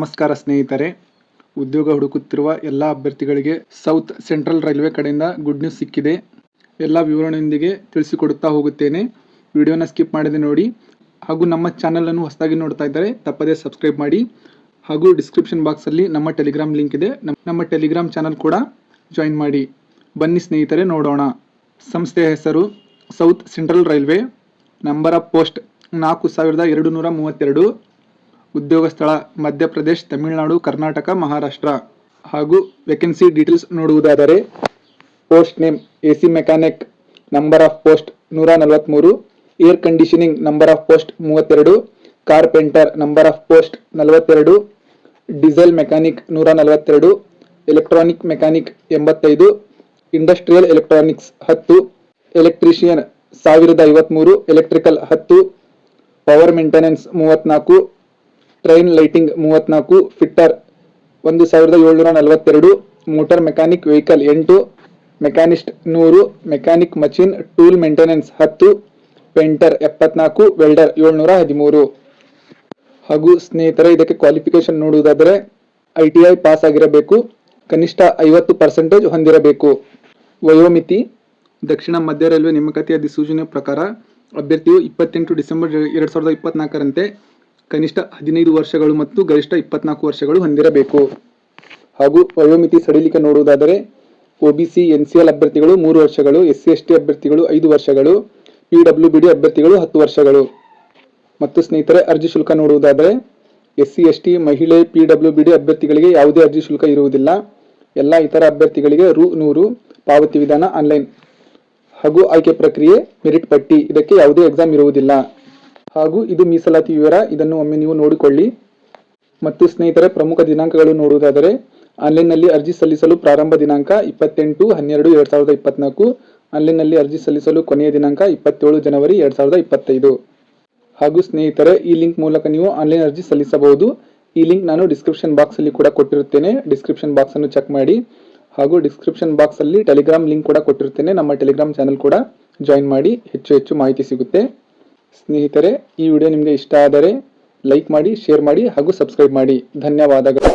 ನಮಸ್ಕಾರ ಸ್ನೇಹಿತರೆ. ಉದ್ಯೋಗ ಹುಡುಕುತ್ತಿರುವ ಎಲ್ಲ ಅಭ್ಯರ್ಥಿಗಳಿಗೆ ಸೌತ್ ಸೆಂಟ್ರಲ್ ರೈಲ್ವೆ ಕಡೆಯಿಂದ ಗುಡ್ ನ್ಯೂಸ್ ಸಿಕ್ಕಿದೆ. ಎಲ್ಲ ವಿವರಣೆಯೊಂದಿಗೆ ತಿಳಿಸಿಕೊಡುತ್ತಾ ಹೋಗುತ್ತೇನೆ. ವಿಡಿಯೋನ ಸ್ಕಿಪ್ ಮಾಡದೆ ನೋಡಿ. ಹಾಗೂ ನಮ್ಮ ಚಾನಲನ್ನು ಹೊಸದಾಗಿ ನೋಡ್ತಾ ಇದ್ದರೆ ತಪ್ಪದೇ ಸಬ್ಸ್ಕ್ರೈಬ್ ಮಾಡಿ. ಹಾಗೂ ಡಿಸ್ಕ್ರಿಪ್ಷನ್ ಬಾಕ್ಸಲ್ಲಿ ನಮ್ಮ ಟೆಲಿಗ್ರಾಮ್ ಲಿಂಕ್ ಇದೆ. ನಮ್- ನಮ್ಮ ಟೆಲಿಗ್ರಾಮ್ ಚಾನಲ್ ಕೂಡ ಜಾಯಿನ್ ಮಾಡಿ. ಬನ್ನಿ ಸ್ನೇಹಿತರೆ, ನೋಡೋಣ. ಸಂಸ್ಥೆಯ ಹೆಸರು South Central railway number of post ನಾಲ್ಕು ಸಾವಿರದ ಎರಡು ನೂರ ಮೂವತ್ತೆರಡು. ಉದ್ಯೋಗ ಸ್ಥಳ, ಮಧ್ಯಪ್ರದೇಶ್, ತಮಿಳುನಾಡು, ಕರ್ನಾಟಕ, ಮಹಾರಾಷ್ಟ್ರ. ಹಾಗೂ ವೇಕೆನ್ಸಿ ಡೀಟೇಲ್ಸ್ ನೋಡುವುದಾದರೆ post name A C mechanic number of post ನೂರ ನಲವತ್ತ್ಮೂರು air conditioning number of post ಮೂವತ್ತೆರಡು ಕಾರ್ಪೆಂಟರ್ ನಂಬರ್ ಆಫ್ ಪೋಸ್ಟ್ ನಲವತ್ತೆರಡು ಡೀಸೆಲ್ ಮೆಕ್ಯಾನಿಕ್ ನೂರ ನಲವತ್ತೆರಡು ಎಲೆಕ್ಟ್ರಾನಿಕ್ ಮೆಕ್ಯಾನಿಕ್ ಎಂಬತ್ತೈದು ಇಂಡಸ್ಟ್ರಿಯಲ್ ಎಲೆಕ್ಟ್ರಾನಿಕ್ಸ್ ಹತ್ತು ಎಲೆಕ್ಟ್ರಿಷಿಯನ್ ಸಾವಿರದ ಐವತ್ಮೂರು ಎಲೆಕ್ಟ್ರಿಕಲ್ ಹತ್ತು ಪವರ್ ಮೇಂಟೆನೆನ್ಸ್ ಮೂವತ್ನಾಲ್ಕು ಟ್ರೈನ್ ಲೈಟಿಂಗ್ ಮೂವತ್ನಾಲ್ಕು, ಫಿಟ್ಟರ್ ಒಂದು ಸಾವಿರದ ಏಳ್ನೂರ ನಲವತ್ತೆರಡು, ಮೋಟಾರ್ ಮೆಕ್ಯಾನಿಕ್ ವೆಹಿಕಲ್ ಎಂಟು, ಮೆಕ್ಯಾನಿಸ್ಟ್ ನೂರು, ಮೆಕ್ಯಾನಿಕ್ ಮಚಿನ್ ಟೂಲ್ ಮೇಂಟೆನೆನ್ಸ್ ಹತ್ತು, ಪೇಂಟರ್ ಎಪ್ಪತ್ನಾಲ್ಕು, ವೆಲ್ಡರ್ ಏಳ್ನೂರ ಹದಿಮೂರು. ಹಾಗೂ ಸ್ನೇಹಿತರೆ, ಇದಕ್ಕೆ ಕ್ವಾಲಿಫಿಕೇಶನ್ ನೋಡುವುದಾದರೆ ಐ ಟಿ ಐ ಪಾಸ್ ಆಗಿರಬೇಕು, ಕನಿಷ್ಠ ಐವತ್ತು ಪರ್ಸೆಂಟೇಜ್ ಹೊಂದಿರಬೇಕು. ವಯೋಮಿತಿ, ದಕ್ಷಿಣ ಮಧ್ಯ ರೈಲ್ವೆ ನೇಮಕಾತಿ ಅಧಿಸೂಚನೆ ಪ್ರಕಾರ ಅಭ್ಯರ್ಥಿಯು ಇಪ್ಪತ್ತೆಂಟು ಡಿಸೆಂಬರ್ ಎರಡು ಸಾವಿರದ ಇಪ್ಪತ್ನಾಲ್ಕರಂತೆ ಕನಿಷ್ಠ ಹದಿನೈದು ವರ್ಷಗಳು ಮತ್ತು ಗರಿಷ್ಠ ಇಪ್ಪತ್ನಾಲ್ಕು ವರ್ಷಗಳು ಹೊಂದಿರಬೇಕು. ಹಾಗೂ ವಯೋಮಿತಿ ಸಡಿಲಿಕೆ ನೋಡುವುದಾದರೆ ಒಬಿಸಿ ಎಲ್ ಅಭ್ಯರ್ಥಿಗಳು ಮೂರು ವರ್ಷಗಳು, ಎಸ್ ಸಿ ಎಸ್ ಟಿ ಅಭ್ಯರ್ಥಿಗಳು ಐದು ವರ್ಷಗಳು, ಪಿ ಡಬ್ಲ್ಯೂ ಬಿ ಡಿ ಅಭ್ಯರ್ಥಿಗಳು ಹತ್ತು ವರ್ಷಗಳು. ಮತ್ತು ಸ್ನೇಹಿತರೆ, ಅರ್ಜಿ ಶುಲ್ಕ ನೋಡುವುದಾದರೆ, ಎಸ್ ಸಿ ಎಸ್ ಟಿ, ಮಹಿಳೆ, ಪಿ ಡಬ್ಲ್ಯೂ ಬಿ ಡಿ ಅಭ್ಯರ್ಥಿಗಳಿಗೆ ಯಾವುದೇ ಅರ್ಜಿ ಶುಲ್ಕ ಇರುವುದಿಲ್ಲ. ಎಲ್ಲ ಇತರ ಅಭ್ಯರ್ಥಿಗಳಿಗೆ ರು, ನೂರು, ಪಾವತಿ ವಿಧಾನ ಆನ್ಲೈನ್. ಹಾಗೂ ಆಯ್ಕೆ ಪ್ರಕ್ರಿಯೆ, ಮೆರಿಟ್ ಪಟ್ಟಿ, ಇದಕ್ಕೆ ಯಾವುದೇ ಎಕ್ಸಾಮ್ ಇರುವುದಿಲ್ಲ. ಹಾಗೂ ಇದು ಮೀಸಲಾತಿ ವಿವರ. ಇದನ್ನು ಒಮ್ಮೆ ನೀವು ನೋಡಿಕೊಳ್ಳಿ. ಮತ್ತು ಸ್ನೇಹಿತರೆ, ಪ್ರಮುಖ ದಿನಾಂಕಗಳು ನೋಡುವುದಾದರೆ, ಆನ್ಲೈನ್ನಲ್ಲಿ ಅರ್ಜಿ ಸಲ್ಲಿಸಲು ಪ್ರಾರಂಭ ದಿನಾಂಕ ಇಪ್ಪತ್ತೆಂಟು ಹನ್ನೆರಡು ಎರಡು ಸಾವಿರದ ಇಪ್ಪತ್ನಾಲ್ಕು, ಆನ್ಲೈನ್ನಲ್ಲಿ ಅರ್ಜಿ ಸಲ್ಲಿಸಲು ಕೊನೆಯ ದಿನಾಂಕ ಇಪ್ಪತ್ತೇಳು ಜನವರಿ ಎರಡು ಸಾವಿರದ ಇಪ್ಪತ್ತೈದು. ಹಾಗೂ ಸ್ನೇಹಿತರೆ, ಈ ಲಿಂಕ್ ಮೂಲಕ ನೀವು ಆನ್ಲೈನ್ ಅರ್ಜಿ ಸಲ್ಲಿಸಬಹುದು. ಈ ಲಿಂಕ್ ನಾನು ಡಿಸ್ಕ್ರಿಪ್ಷನ್ ಬಾಕ್ಸ್ ಅಲ್ಲಿ ಕೂಡ ಕೊಟ್ಟಿರುತ್ತೇನೆ. ಡಿಸ್ಕ್ರಿಪ್ಷನ್ ಬಾಕ್ಸ್ ಅನ್ನು ಚೆಕ್ ಮಾಡಿ. ಹಾಗೂ ಡಿಸ್ಕ್ರಿಪ್ಷನ್ ಬಾಕ್ಸ್ ಅಲ್ಲಿ ಟೆಲಿಗ್ರಾಮ್ ಲಿಂಕ್ ಕೂಡ ಕೊಟ್ಟಿರುತ್ತೇನೆ. ನಮ್ಮ ಟೆಲಿಗ್ರಾಮ್ ಚಾನಲ್ ಕೂಡ ಜಾಯಿನ್ ಮಾಡಿ ಹೆಚ್ಚು ಹೆಚ್ಚು ಮಾಹಿತಿ ಸಿಗುತ್ತೆ. ಸ್ನೇಹಿತರೆ ಈ ವಿಡಿಯೋ ನಿಮಗೆ ಇಷ್ಟ ಆದರೆ ಲೈಕ್ ಮಾಡಿ ಶೇರ್ ಮಾಡಿ ಹಾಗೂ ಸಬ್ಸ್ಕ್ರೈಬ್ ಮಾಡಿ. ಧನ್ಯವಾದಗಳು.